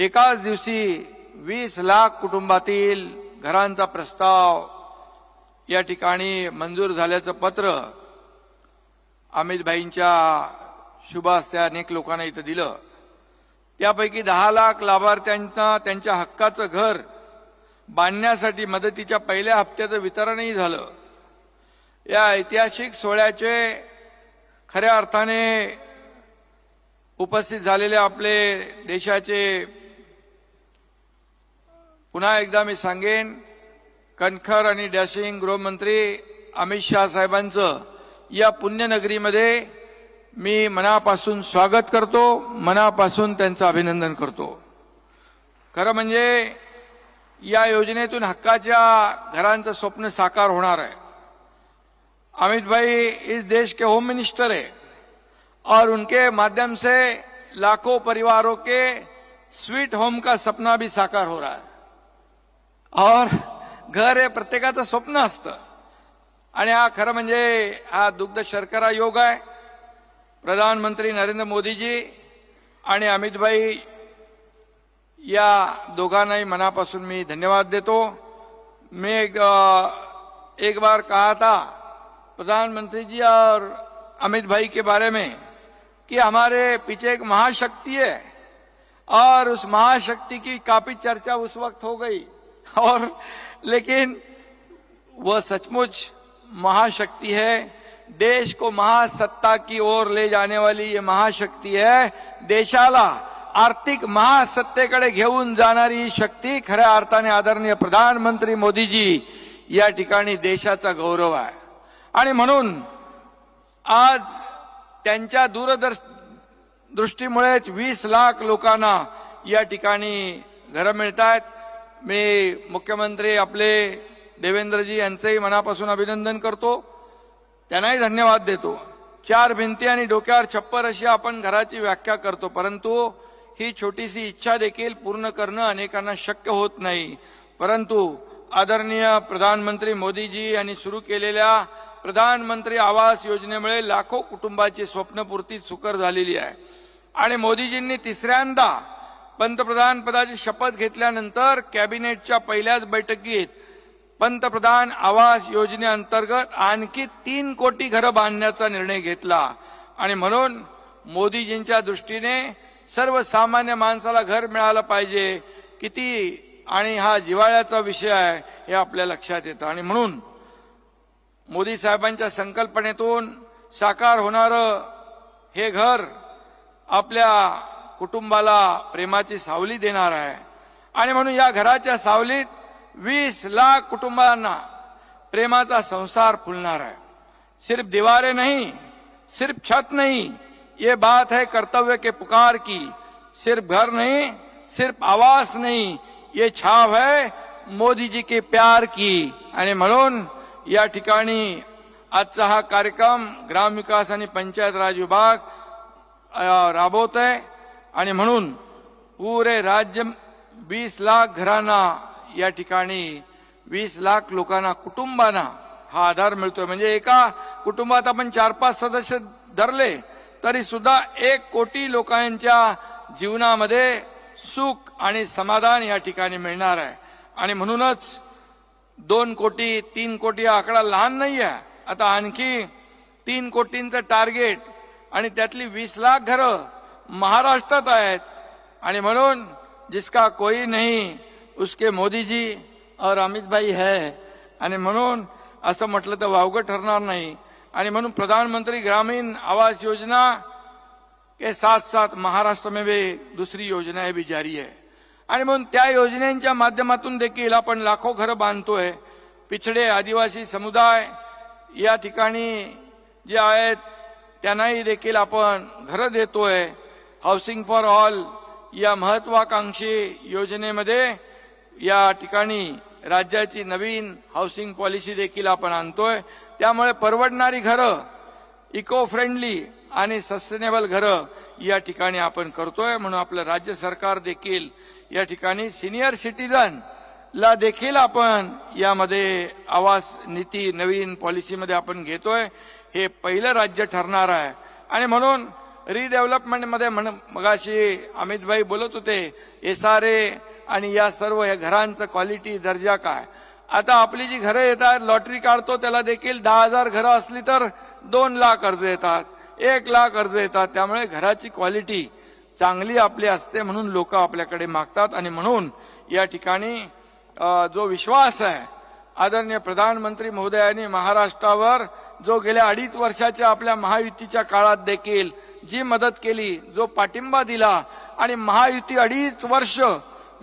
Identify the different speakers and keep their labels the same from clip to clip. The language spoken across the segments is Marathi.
Speaker 1: एकाच दिवशी वीस लाख कुटुंबातील घरांचा प्रस्ताव या ठिकाणी मंजूर झाल्याचं पत्र अमितभाईंच्या शुभ अनेक लोकांना इथं दिलं. त्यापैकी दहा लाख लाभार्थ्यांना त्यांच्या हक्काचं घर बांधण्यासाठी मदतीच्या पहिल्या हप्त्याचं वितरणही झालं. या ऐतिहासिक सोहळ्याचे खऱ्या अर्थाने उपस्थित झालेले आपले देशाचे पुन्हा एकदा मी सांगेन कणखर आणि डॅशिंग गृहमंत्री अमित शहा साहेबांचं या पुण्यनगरीमध्ये मी मनापासून स्वागत करतो मनापासून त्यांचं अभिनंदन करतो. खरं म्हणजे या योजनेतून हक्काच्या घरांचं स्वप्न साकार होणार आहे. अमित भाई इस देश के होम मिनिस्टर है और उनके माध्यम से लाखों परिवारों के स्वीट होम का सपना भी साकार हो रहा है. और घर हे प्रत्येकाचं स्वप्न असतं. आणि हा खरं म्हणजे हा दुग्ध शर्करा योग आहे. प्रधानमंत्री नरेंद्र मोदीजी आणि अमितभाई या दोघांनाही मनापासून मी धन्यवाद देतो. मैं एक, एक बार कहा था प्रधानमंत्री जी और अमित भाई के बारे में कि हमारे पीछे एक महाशक्ति है और उस महाशक्ति की काफी चर्चा उस वक्त हो गई। और लेकिन वह सचमुच महाशक्ति है। देश को महासत्ता की ओर ले जाने वाली ये महाशक्ती है। देशाला आर्थिक महासत्तेकडे घेऊन जाणारी ही शक्ती खऱ्या अर्थाने आदरणीय प्रधानमंत्री मोदीजी या ठिकाणी देशाचा गौरव आहे. आणि म्हणून आज त्यांच्या दूरदर्श दृष्टीमुळेच वीस लाख लोकांना या ठिकाणी घरं मिळत आहेत मी मुख्यमंत्री आपले देवेंद्रजी यांचंही मनापासून अभिनंदन करतो. त्यांनाही धन्यवाद देतो. चार भिंती आणि डोक्यावर छप्पर अशी आपण घराची व्याख्या करतो परंतु ही छोटीशी इच्छा देखील पूर्ण करणं अनेकांना शक्य होत नाही. परंतु आदरणीय प्रधानमंत्री मोदीजी यांनी सुरू केलेल्या प्रधानमंत्री आवास योजनेमुळे लाखो कुटुंबाची स्वप्नपूर्ती सुकर झालेली आहे. आणि मोदीजींनी तिसऱ्यांदा पंतप्रधान पदाची शपथ घेतल्यानंतर कॅबिनेटच्या पहिल्याच बैठकीत पंतप्रधान आवास योजनेअंतर्गत आणखी तीन कोटी घरं बांधण्याचा निर्णय घेतला. आणि म्हणून मोदीजींच्या दृष्टीने सर्वसामान्य माणसाला घर मिळालं पाहिजे. किती आणि हा जिव्हाळ्याचा विषय आहे हे आपल्या लक्षात येतं. आणि म्हणून मोदी साहेबांच्या संकल्पनेतून साकार होणारं हे घर आपल्या कुटुंबाला प्रेमाची सावली देणार आहे. आणि म्हणून या घराच्या सावलीत वीस लाख कुटुंबांना प्रेमाचा संसार फुलणार है सिर्फ दीवारें नहीं सिर्फ छत नहीं ये बात है कर्तव्य के पुकार की. सिर्फ घर नहीं सिर्फ आवास नहीं ये छाव है मोदी जी के प्यार की. आणि म्हणून या ठिकाणी आजचा हा कार्यक्रम ग्रामविकास आणि पंचायत राज विभाग राबवत आहे आणि म्हणून पुरे राज्य वीस लाख घरांना या ठिकाणी वीस लाख लोकांना कुटुंबांना हा आधार मिळतोय. म्हणजे एका कुटुंबात आपण चार पाच सदस्य धरले तरी सुद्धा एक कोटी लोकांच्या जीवनामध्ये सुख आणि समाधान या ठिकाणी मिळणार आहे. आणि म्हणूनच दोन कोटी तीन कोटी हा आकडा लहान नाही आहे आता आणखी तीन कोटींचं टार्गेट आणि त्यातली वीस लाख घरं महाराष्ट्रात आहेत. आणि म्हणून जिसका कोई नाही उसके मोदीजी और अमित भाई है. आणि म्हणून असं म्हटलं तर वावगं ठरणार नाही. आणि म्हणून प्रधानमंत्री ग्रामीण आवास योजना के साथ साथ महाराष्ट्र में भी योजना योजनाएं भी जारी आहे आणि म्हणून त्या योजनेच्या माध्यमातून देखील आपण लाखो घरं बांधतोय. पिछडे आदिवासी समुदाय या ठिकाणी जे आहेत त्यांनाही देखील आपण घरं देतोय. हाऊसिंग फॉर ऑल या महत्वाकांक्षी योजनेमध्ये या ठिकाणी राज्याची नवीन हाऊसिंग पॉलिसी देखील आपण आणतोय. त्यामुळे परवडणारी घरं इको फ्रेंडली आणि सस्टेनेबल घरं या ठिकाणी आपण करतोय. म्हणून आपलं राज्य सरकार देखील या ठिकाणी सिनियर सिटीजन ला देखील आपण यामध्ये आवास नीती नवीन पॉलिसीमध्ये आपण घेतोय. हे पहिलं राज्य ठरणार आहे. आणि म्हणून रिडेव्हलपमेंटमध्ये म्हण मगाशी अमितभाई बोलत होते एस आर ए आणि या सर्व या घरांचं क्वालिटी दर्जा काय? आता आपली जी घरं येतात लॉटरी काढतो त्याला देखील दहा हजार घरं असली तर दोन लाख अर्ज येतात एक लाख अर्ज येतात. त्यामुळे घराची क्वालिटी चांगली आपली असते म्हणून लोक आपल्याकडे मागतात आणि म्हणून या ठिकाणी जो विश्वास आहे आदरणीय प्रधानमंत्री महोदयांनी महाराष्ट्रावर जो गेल्या अडीच वर्षाच्या आपल्या महायुतीच्या काळात देखील जी मदत केली जो पाठिंबा दिला आणि महायुती अडीच वर्ष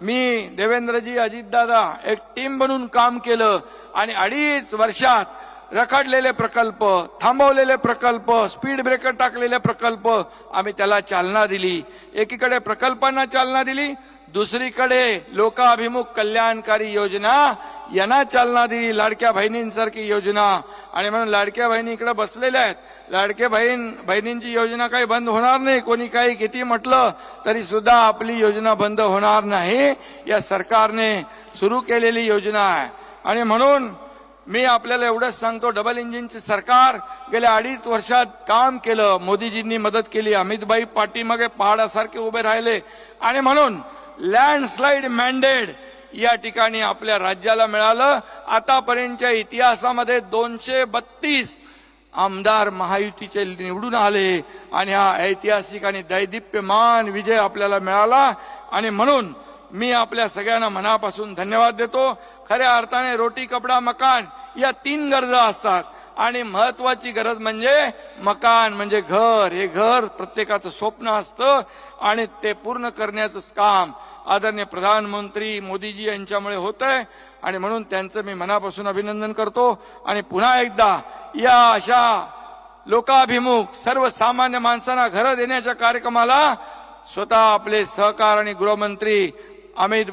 Speaker 1: मी देवेंद्रजी अजितदादा एक टीम बनून काम केलं आणि अडीच वर्षात रखडलेले प्रकल्प थांबवलेले प्रकल्प स्पीड ब्रेकर टाकलेले प्रकल्प आम्ही त्याला चालना दिली. एकीकडे प्रकल्पांना चालना दिली दुसरीकडे लोकाभिमुख कल्याणकारी योजना यांना चालना दिली. लाडक्या बहिणींसारखी योजना. आणि म्हणून लाडक्या बहिणी इकडे बसलेल्या आहेत. लाडक्या बहीण बहिणींची योजना काही बंद होणार नाही. कोणी काही किती म्हटलं तरी सुद्धा आपली योजना बंद होणार नाही. या सरकारने सुरू केलेली योजना आहे. आणि म्हणून मी आपल्याला एवढंच सांगतो डबल इंजिनचे सरकार गेल्या अडीच वर्षात काम केलं. मोदीजींनी मदत केली. अमितभाई पाठीमागे पहाडासारखे उभे राहिले. आणि म्हणून लँडस्लाईड मॅन्डेड या ठिकाणी आपल्या राज्याला मिळालं. आतापर्यंतच्या इतिहासामध्ये दोनशे बत्तीस आमदार महायुतीचे निवडून आले आणि हा ऐतिहासिक आणि दैदिप्यमान विजय आपल्याला मिळाला. आणि म्हणून मी आपल्या सगळ्यांना मनापासून धन्यवाद देतो. खऱ्या अर्थाने रोटी कपडा मकान या तीन गरजा असतात. आणि महत्वाची गरज म्हणजे मकान म्हणजे घर. हे घर प्रत्येकाचं स्वप्न असतं आणि ते पूर्ण करण्याचं काम आदरणीय प्रधानमंत्री मोदीजी यांच्यामुळे होत आहे आणि म्हणून त्यांचं मी मनापासून अभिनंदन करतो. आणि पुन्हा एकदा या अशा लोकाभिमुख सर्वसामान्य माणसांना घरं देण्याच्या कार्यक्रमाला स्वतः आपले सहकार आणि गृहमंत्री अमित